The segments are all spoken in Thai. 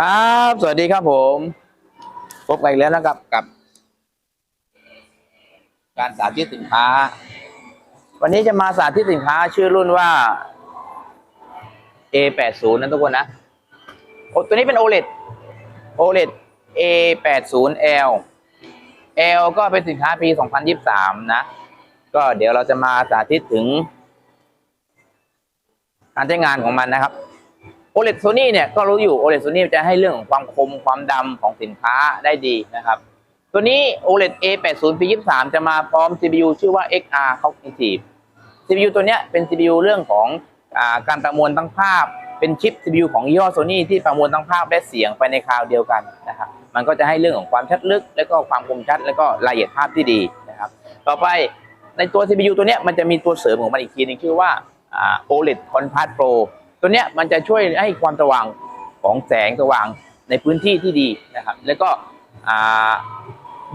ครับ สวัสดีครับผม พบกันอีกแล้วนะครับกับ การสาธิตสินค้า วันนี้จะมาสาธิตสินค้าชื่อรุ่นว่า A80 นะทุกคนนะโอ้ตัวนี้เป็น OLED OLED A80L L ก็เป็นสินค้าปี 2023 นะ ก็เดี๋ยวเราจะมาสาธิตถึง การใช้งานของมันนะครับ OLED Sony เนี่ยก็รู้อยู่ OLED Sony จะให้เรื่องของความคมความดำของสินค้าได้ดีนะครับ ตัวนี้ OLED A80 ปี23 จะมาพร้อม CPU ชื่อว่า XR Cognitive CPU ตัวเนี้ยเป็น CPU เรื่องของอาการประมวลทั้งภาพ เป็นชิป CPU ของยี่ห้อ Sony ที่ประมวลทั้งภาพและเสียงไปในคราวเดียวกันนะครับมันก็จะให้เรื่องของความชัดลึก และก็ความคมชัด และก็รายละเอียดภาพที่ดีนะครับ ต่อไปในตัว CPU ตัวเนี้ยมันจะมีตัวเสริมของมันอีกทีหนึงชื่อว่าอ่า OLED Contrast Pro ตัวเนี้ยมันจะช่วยให้ความสว่างของแสงสว่างในพื้นที่ที่ดีนะครับ แล้วก็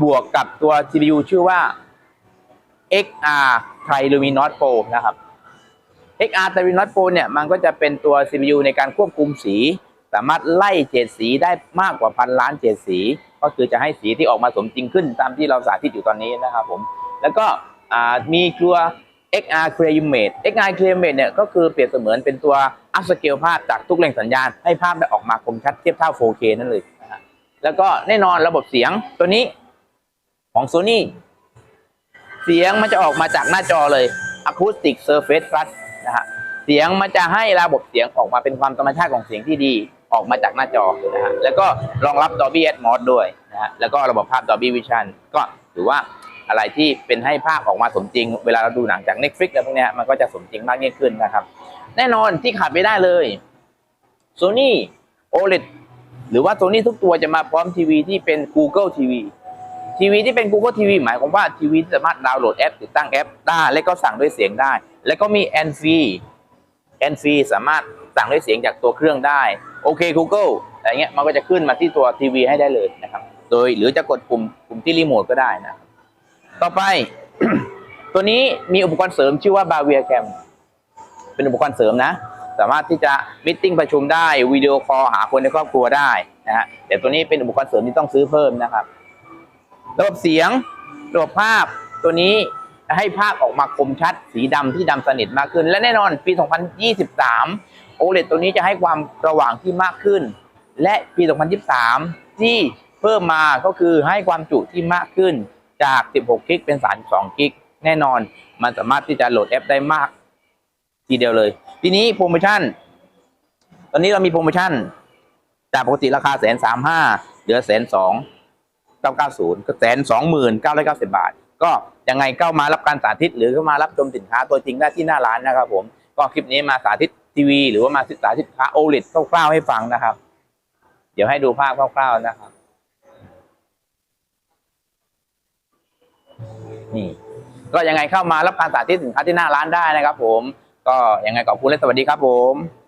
บวกกับตัว CPU ชื่อว่า XR Triluminos Pro นะครับ XR Triluminos Pro เนี่ยมันก็จะเป็นตัว CPU ในการควบคุมสี สามารถไล่เฉดสีได้มากกว่าพันล้านเฉดสี ก็คือจะให้สีที่ออกมาสมจริงขึ้นตามที่เราสาธิตอยู่ตอนนี้นะครับผม แล้วก็มีตัว XR Clear Image XR Clear Image เนี่ยก็คือเปรียบเสมือนเป็นตัว up scale ภาพจากทุกแหล่งสัญญาณ ให้ภาพได้ออกมาคมชัดเทียบเท่า 4K นั่นเลยนะฮะแล้วก็แน่นอนระบบเสียงตัวนี้ของ Sony เสียงมันจะออกมาจากหน้าจอเลย Acoustic Surface Plus นะฮะเสียงมันจะให้ระบบเสียงออกมาเป็นความธรรมชาติของเสียงที่ดีออกมาจากหน้าจอนะฮะแล้วก็รองรับ Dolby Atmos ด้วยนะฮะแล้วก็ระบบภาพ Dolby Vision ก็ถือว่าอะไรที่เป็นให้ภาพออกมาสมจริง เวลาเราดูหนังจาก Netflix อะไรพวกนี้มันก็จะสมจริงมากยิ่งขึ้นนะครับ แน่นอนที่ขาดไม่ได้เลย Sony OLED หรือว่า Sony ทุกตัวจะมาพร้อมทีวีที่เป็น Google TV ทีวีที่เป็น Google TV หมายความว่าทีวีสามารถดาวน์โหลดแอป ติดตั้งแอปได้และก็สั่งด้วยเสียงได้ แล้วก็มี a n f r e a n f r e สามารถสั่งด้วยเสียงจากตัวเครื่องได้โอเค Google อะไรเงี้ยมันก็จะขึ้นมาที่ตัวทีวีให้ได้เลยนะครับ โดยหรือจะกดปุ่มปุ่มที่รีโมทก็ได้นะ ต่อไป ตัวนี้มีอุปกรณ์เสริมชื่อว่า Bavia Cam เเป็นอุปกรณ์เสริมนะ สามารถที่จะมิทติ้งประชุมได้วิดีโอคอลหาคนในครอบครัวได้นะฮะแต่ตัวนี้เป็นอุปกรณ์เสริมที่ต้องซื้อเพิ่มนะครับ ระบบเสียงระบบภาพตัวนี้ให้ภาพออกมาคมชัด สีดำที่ดำสนิทมากขึ้น และแน่นอนปี 2023 OLED ตัวนี้จะให้ความสว่างที่มากขึ้น และปี 2023 ที่เพิ่มมาก็คือให้ความจุที่มากขึ้นจาก 16 กิกเป็น 32 กิก แน่นอน มันสามารถที่จะโหลดแอปได้มาก ทีเดียวเลย ทีนี้โปรโมชั่น ตอนนี้เรามีโปรโมชั่น จากปกติราคาแสนสามห้าเหลือแสนสอง990ก็แสนสองหมื่นเก้าร้อยเก้าสิบบาท ก็ยังไงเข้ามารับการสาธิต หรือเข้ามารับชมสินค้าตัวจริงได้ที่หน้าร้านนะครับผม ก็คลิปนี้มาสาธิตทีวี หรือว่ามาสาธิตสินค้าโอลิดคร่าวๆให้ฟังนะครับ เดี๋ยวให้ดูภาพคร่าวๆนะครับ นี่ก็ยังไงเข้ามารับการสาธิตสินค้าที่หน้าร้านได้นะครับผม ก็ยังไงขอบคุณและสวัสดีครับผม